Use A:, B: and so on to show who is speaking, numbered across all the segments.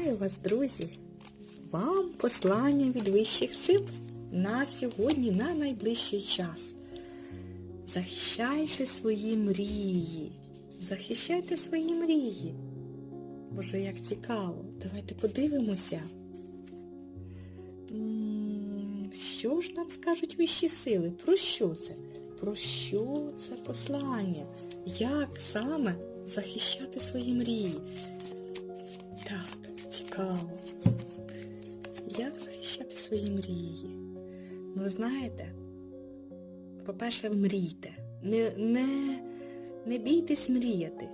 A: Вітаю вас, друзі! Вам послання від вищих сил на сьогодні, на найближчий час. Захищайте свої мрії. Захищайте свої мрії. Боже, як цікаво. Давайте подивимося. Що ж нам скажуть вищі сили? Про що це? Про що це послання? Як саме захищати свої мрії? Так, цікаво. Як захищати свої мрії? Ну, ви знаєте, по-перше, мрійте. Не, не, не бійтесь мріяти.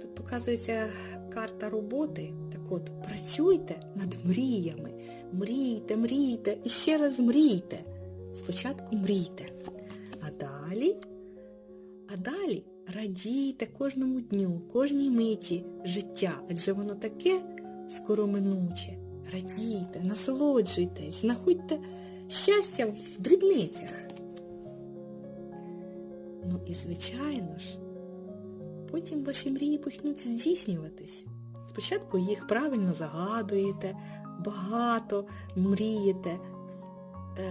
A: Тут показується карта роботи. Так от, працюйте над мріями. Мрійте, мрійте і ще раз мрійте. Спочатку мрійте. А далі, а далі радійте кожному дню, кожній миті життя, адже воно таке скороминуче. Радійте, насолоджуйтесь, знаходьте щастя в дрібницях. Ну і звичайно ж, потім ваші мрії почнуть здійснюватись. Спочатку їх правильно загадуєте, багато мрієте, е,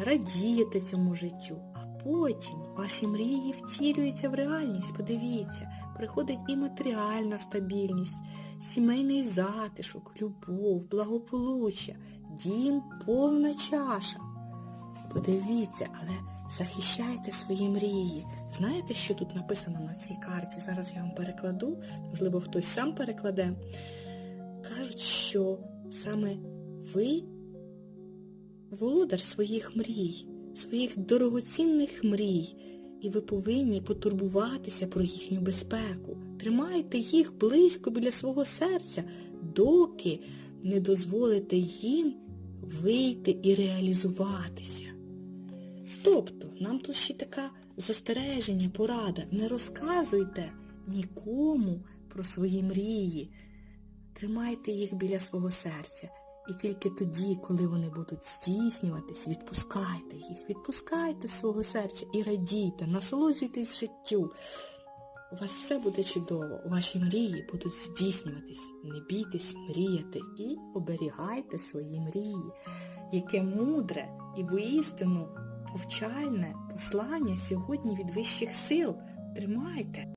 A: радієте цьому життю, а потім ваші мрії втілюються в реальність. Подивіться, приходить і матеріальна стабільність, сімейний затишок, любов, благополуччя, дім повна чаша. Подивіться, але захищайте свої мрії. Знаєте, що тут написано на цій карті? Зараз я вам перекладу, можливо, хтось сам перекладе. Кажуть, що саме ви володар своїх мрій, своїх дорогоцінних мрій, і ви повинні потурбуватися про їхню безпеку. Тримайте їх близько біля свого серця, доки не дозволите їм вийти і реалізуватися. Тобто, нам тут ще така застереження, порада. Не розказуйте нікому про свої мрії. Тримайте їх біля свого серця. І тільки тоді, коли вони будуть здійснюватись, відпускайте їх, відпускайте з свого серця і радійте, насолоджуйтесь життю. У вас все буде чудово, ваші мрії будуть здійснюватись. Не бійтесь мріяти і оберігайте свої мрії. Яке мудре і воістину повчальне послання сьогодні від вищих сил. Тримайте!